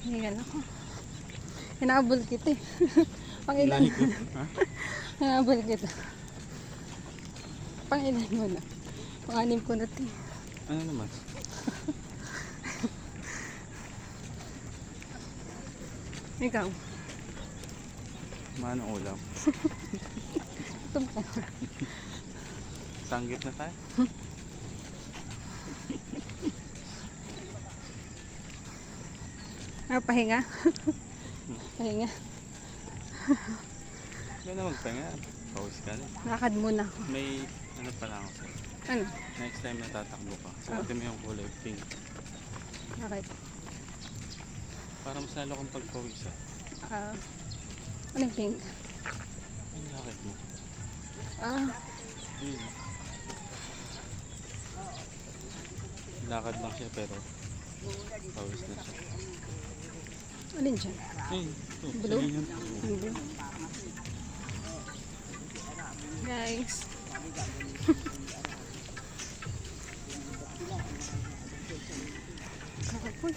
Hingan ako. Hinabol kita eh. Pangilan. Lahi ko. Ha? Hinabol kita. Pangilan mo na. Panganim ko na ito eh. Ano naman? Ikaw. Manong ulam. Ka. Sanggit na tayo. Ah, pahinga. pahinga. Yan na magpahinga. Pawis ka na. Lakad muna. May ano pa lang ako sa'yo. Ano? Next time na tatakbo ka. Suotin mo yung kulay pink. Bakit? Para mas lalo kang pagpawisan. Ah, anong pink? Ang lakit mo. Ah, Yun. Lakad lang siya pero pawis na siya. Alin dyan? Blue? blue. Guys. Kakapul.